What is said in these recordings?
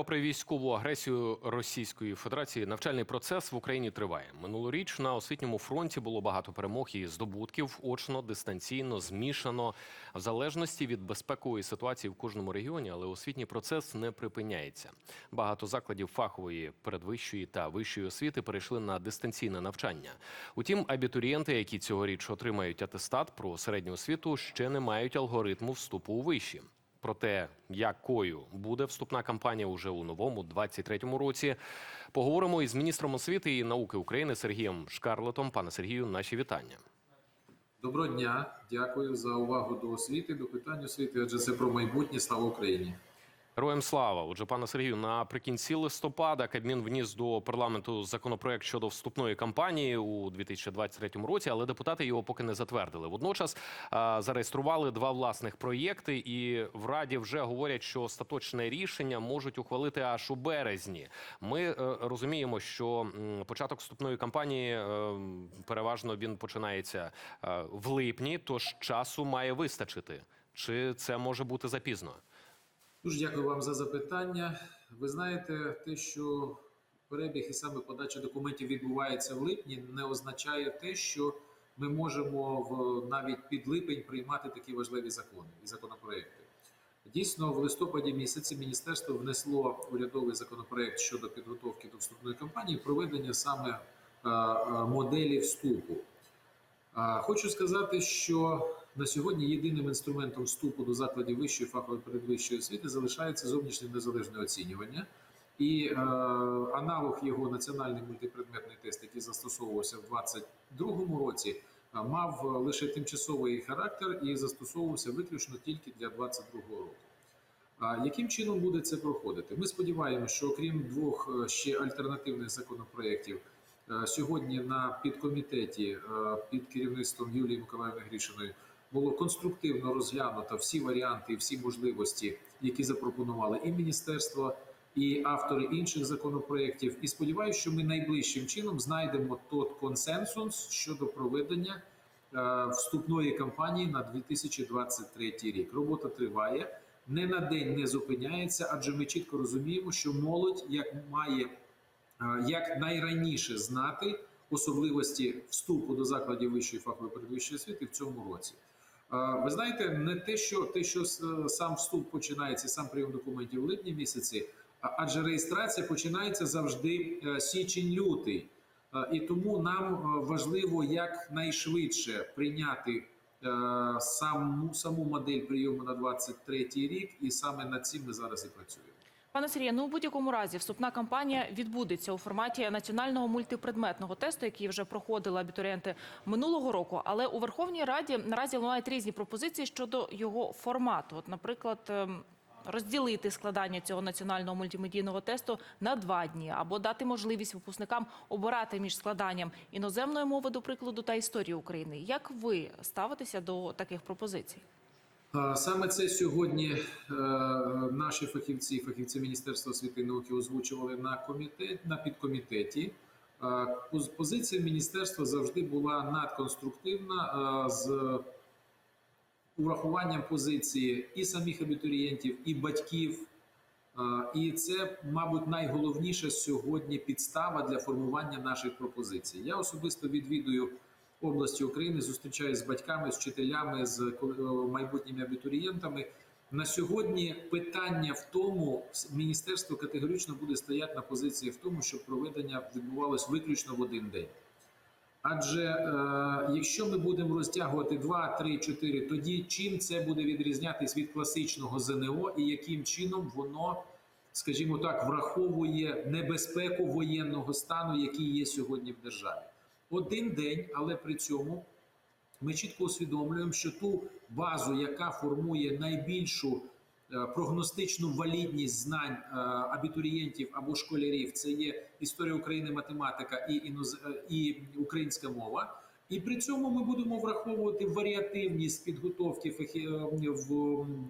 Попри військову агресію Російської Федерації, навчальний процес в Україні триває. Минулоріч на освітньому фронті було багато перемог і здобутків очно, дистанційно, змішано, в залежності від безпекової ситуації в кожному регіоні, але освітній процес не припиняється. Багато закладів фахової, передвищої та вищої освіти перейшли на дистанційне навчання. Утім, абітурієнти, які цьогоріч отримають атестат про середню освіту, ще не мають алгоритму вступу у вищі. Про те, якою буде вступна кампанія уже у новому 23-му році, поговоримо із міністром освіти і науки України Сергієм Шкарлетом. Пане Сергію, наші вітання. Доброго дня, дякую за увагу до освіти, до питань освіти, адже це про майбутнє. Слава Україні. Героям слава. Отже, пане Сергію, наприкінці листопада Кабмін вніс до парламенту законопроект щодо вступної кампанії у 2023 році, але депутати його поки не затвердили. Водночас зареєстрували два власних проєкти, і в раді вже говорять, що остаточне рішення можуть ухвалити аж у березні. Ми е, розуміємо, що початок вступної кампанії е, переважно він починається е, в липні, тож часу має вистачити. Чи це може бути запізно? Дуже дякую вам за запитання. Ви знаєте, те, що перебіг і саме подача документів відбувається в липні, не означає те, що ми можемо в навіть під липень приймати такі важливі закони і законопроекти. Дійсно, в листопаді місяці міністерство внесло урядовий законопроект щодо підготовки до вступної кампанії, проведення саме е, е, моделі вступу. Хочу сказати, що на сьогодні єдиним інструментом вступу до закладів вищої фахової передвищої освіти залишається зовнішнє незалежне оцінювання. І е, аналог його національний мультипредметний тест, який застосовувався в 2022 році, е, мав лише тимчасовий характер і застосовувався виключно тільки для 2022 року. А яким чином буде це проходити? Ми сподіваємося, що окрім двох е, ще альтернативних законопроєктів, е, сьогодні на підкомітеті е, під керівництвом Юлії Миколаївни Грішиної було конструктивно розглянуто всі варіанти всі можливості, які запропонували і міністерство, і автори інших законопроєктів. І сподіваюся, що ми найближчим чином знайдемо тот консенсус щодо проведення е, вступної кампанії на 2023 рік. Робота триває. Не на день не зупиняється, адже ми чітко розуміємо, що молодь як має е, як найраніше знати особливості вступу до закладів вищої фахової передвищої освіти в цьому році. Е, Ви знаєте, не те, що те, що сам вступ починається, сам прийом документів в липні місяці, адже реєстрація починається завжди е, січень-лютий. Е, І тому нам е, важливо якнайшвидше прийняти е, саму, саму модель прийому на 23 рік, і саме над цим ми зараз і працюємо. Пане Сергію, ну у будь-якому разі вступна кампанія відбудеться у форматі національного мультипредметного тесту, який вже проходили абітурієнти минулого року. Але у Верховній Раді наразі лунають різні пропозиції щодо його формату. От, наприклад, ем, розділити складання цього національного мультимедійного тесту на два дні, або дати можливість випускникам обирати між складанням іноземної мови, до прикладу, та історії України. Як ви ставитеся до таких пропозицій? Саме це сьогодні е, наші фахівці, фахівці Міністерства освіти і науки озвучували на комітет на підкомітеті. Позиція міністерства завжди була надконструктивна з урахуванням позиції і самих абітурієнтів, і батьків. І це, мабуть, найголовніша сьогодні підстава для формування наших пропозицій. Я особисто відвідую області України, зустрічаюсь з батьками, з вчителями, з е, майбутніми абітурієнтами. На сьогодні питання в тому, міністерство категорично буде стояти на позиції в тому, щоб проведення відбувалось виключно в один день. Адже е, якщо ми будемо розтягувати 2, 3, 4, тоді чим це буде відрізнятись від класичного ЗНО і яким чином воно, скажімо так, враховує небезпеку воєнного стану, який є сьогодні в державі. Один день, але при цьому ми чітко усвідомлюємо, що ту базу, яка формує найбільшу е, прогностичну валідність знань е, абітурієнтів або школярів, це є історія України, математика і, іноз... е, і українська мова. І при цьому ми будемо враховувати варіативність підготовки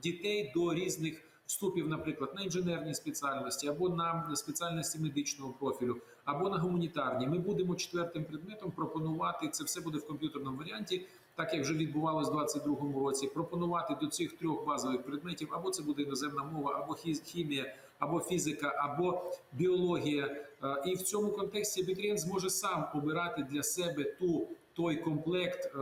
дітей до різних вступів, наприклад, на інженерні спеціальності або на спеціальності медичного профілю, або на гуманітарні. Ми будемо четвертим предметом пропонувати це все буде в комп'ютерному варіанті, так як вже відбувалось у 2022 році. Пропонувати до цих трьох базових предметів або це буде іноземна мова, або хі- хімія, або фізика, або біологія. Е, І в цьому контексті абітурієнт зможе сам обирати для себе ту той комплект е,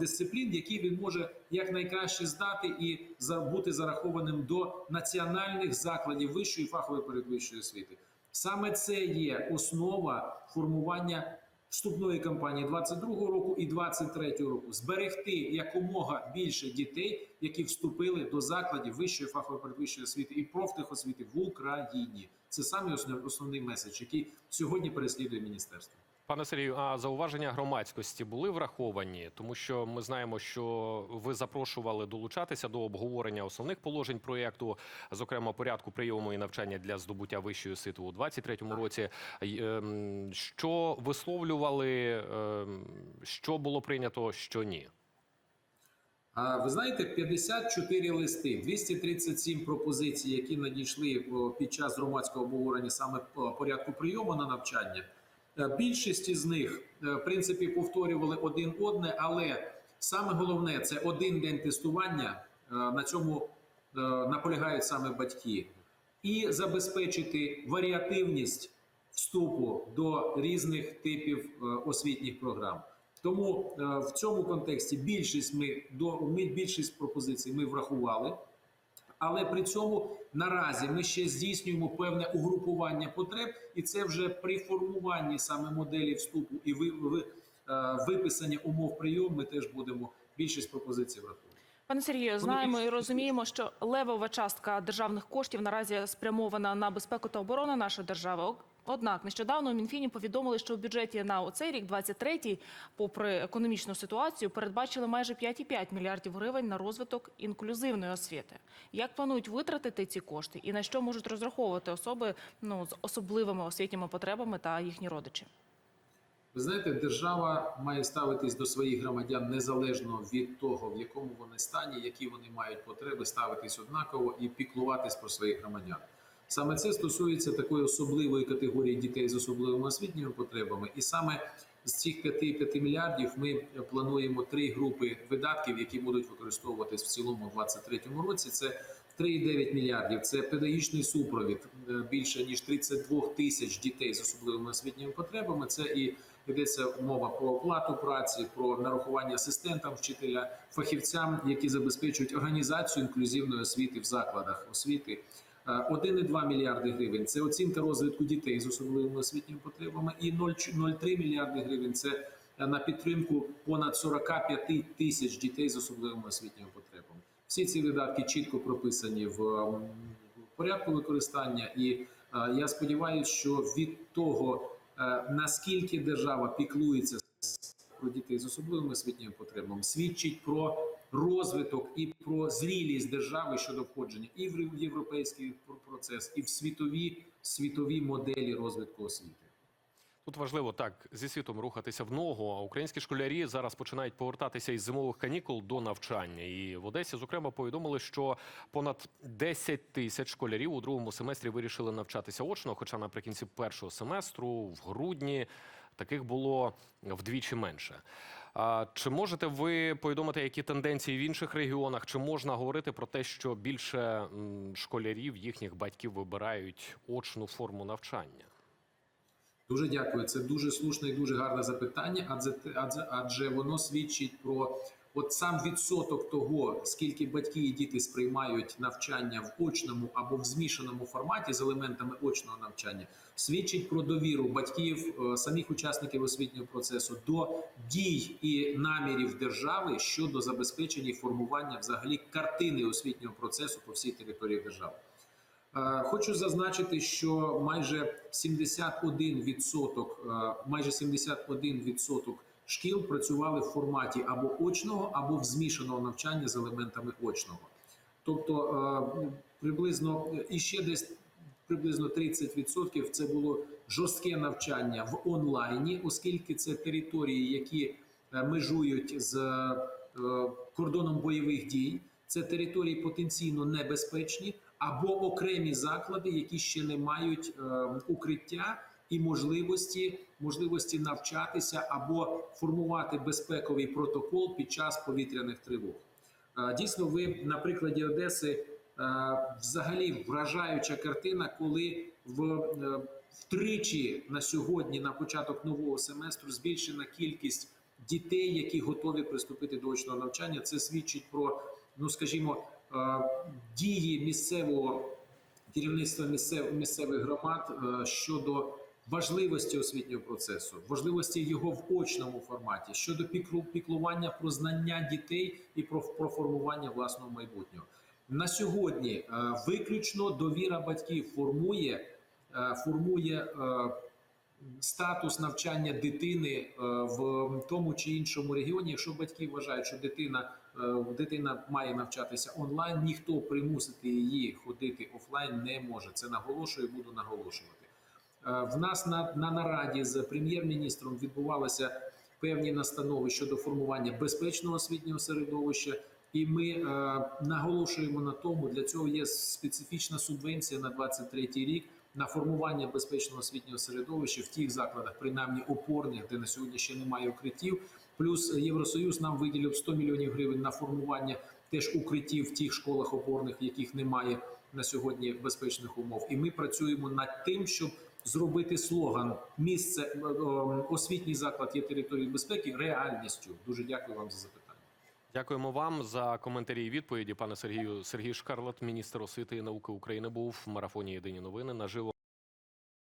дисциплін, які він може якнайкраще здати і за- бути зарахованим до національних закладів вищої фахової передвищої освіти. Саме це є основа формування вступної кампанії 22-го року і 23-го року. Зберегти якомога більше дітей, які вступили до закладів вищої фахової передвищої освіти і профтехосвіти в Україні. Це саме основний меседж, який сьогодні переслідує міністерство. Пане Сергію, а зауваження громадськості були враховані, тому що ми знаємо, що ви запрошували долучатися до обговорення основних положень проєкту, зокрема порядку прийому і навчання для здобуття вищої освіти у 2023 році. Ем, Що висловлювали, ем, що було прийнято, що ні? А ви знаєте, 54 листи, 237 пропозицій, які надійшли під час громадського обговорення саме по порядку прийому на навчання. Е, Більшість із них, е, в принципі, повторювали один одне, але саме головне це один день тестування. Е, На цьому наполягають саме батьки, і забезпечити варіативність вступу до різних типів освітніх програм. Тому в цьому контексті більшість ми до більшість пропозицій ми врахували. Але при цьому наразі ми ще здійснюємо певне угрупування потреб, і це вже при формуванні саме моделі вступу і е, виписання умов прийому. Ми теж будемо більшість пропозицій враховувати. Пане Сергію, знаємо і розуміємо, що левова частка державних коштів наразі спрямована на безпеку та оборону нашої держави. Однак нещодавно у Мінфіні повідомили, що в бюджеті на оцей рік, 23-й, попри економічну ситуацію, передбачили майже 5,5 мільярдів гривень на розвиток інклюзивної освіти. Як планують витратити ці кошти і на що можуть розраховувати особи ну з особливими освітніми потребами та їхні родичі? Ви знаєте, держава має ставитись до своїх громадян незалежно від того, в якому вони стані, які вони мають потреби, ставитись однаково і піклуватись про своїх громадян. Саме це стосується такої особливої категорії дітей з особливими освітніми потребами, і саме з цих 5, мільярдів ми плануємо три групи видатків, які будуть використовуватись в цілому у 2023 році. Це 3,9 мільярдів. Це педагогічний супровід е, більше ніж 32 тисяч дітей з особливими освітніми потребами. Це і йдеться мова про оплату праці, про нарахування асистентам вчителя, фахівцям, які забезпечують організацію інклюзивної освіти в закладах освіти. Е, 1,2 мільярди гривень. Це оцінка розвитку дітей з особливими освітніми потребами, і 0,03 мільярди гривень це на підтримку понад 45 тисяч дітей з особливими освітніми потребами. Всі ці видатки чітко прописані в порядку використання, і е, я сподіваюся, що від того е, наскільки держава піклується про дітей з особливими освітніми потребами, свідчить про розвиток і про зрілість держави щодо входження і в європейський процес, і в світові світові моделі розвитку освіти. Тут важливо так зі світом рухатися в ногу. А українські школярі зараз починають повертатися із зимових канікул до навчання. І в Одесі, зокрема, повідомили, що понад 10 тисяч школярів у другому семестрі вирішили навчатися очно. Хоча наприкінці першого семестру, в грудні, таких було вдвічі менше. Чи можете ви повідомити, які тенденції в інших регіонах? Чи можна говорити про те, що більше школярів їхніх батьків вибирають очну форму навчання? Дуже дякую. Це дуже слушне і дуже гарне запитання. Адже адже, адже воно свідчить про от сам відсоток того, скільки батьки і діти сприймають навчання в очному або в змішаному форматі з елементами очного навчання, свідчить про довіру батьків, е, самих учасників освітнього процесу до дій і намірів держави щодо забезпечення і формування взагалі картини освітнього процесу по всій території держави. Е, Хочу зазначити, що майже 71%, е, майже 71% шкіл працювали в форматі або очного, або в змішаного навчання з елементами очного. Тобто е, приблизно і ще десь приблизно 30% це було жорстке навчання в онлайні, оскільки це території, які е, межують з е, кордоном бойових дій. Це території потенційно небезпечні або окремі заклади, які ще не мають укриття і можливості, можливості навчатися або формувати безпековий протокол під час повітряних тривог. Е, Дійсно, ви на прикладі Одеси взагалі вражаюча картина, коли в е, втричі на сьогодні, на початок нового семестру, збільшена кількість дітей, які готові приступити до очного навчання. Це свідчить про, ну скажімо, е, дії місцевого керівництва місцев, місцевих громад е, щодо важливості освітнього процесу, важливості його в очному форматі, щодо піклування про знання дітей і про, про формування власного майбутнього. На сьогодні е, виключно довіра батьків формує, е, формує е, статус навчання дитини в тому чи іншому регіоні. Якщо батьки вважають, що дитина, дитина має навчатися онлайн, ніхто примусити її ходити офлайн не може. Це наголошую, буду наголошувати. Е, В нас на, на нараді з прем'єр-міністром відбувалися певні настанови щодо формування безпечного освітнього середовища. І ми е, наголошуємо на тому, для цього є специфічна субвенція на 23 рік на формування безпечного освітнього середовища в тих закладах, принаймні опорних, де на сьогодні ще немає укриттів. Плюс Євросоюз нам виділив 100 мільйонів гривень на формування теж укриттів в тих школах опорних, в яких немає на сьогодні безпечних умов. І ми працюємо над тим, щоб зробити слоган місце е, е, освітній заклад є територією безпеки реальністю. Дуже дякую вам за запитання. Дякуємо вам за коментарі і відповіді, пане Сергію. Сергій Шкарлат, міністр освіти і науки України, був в марафоні Єдині новини наживо.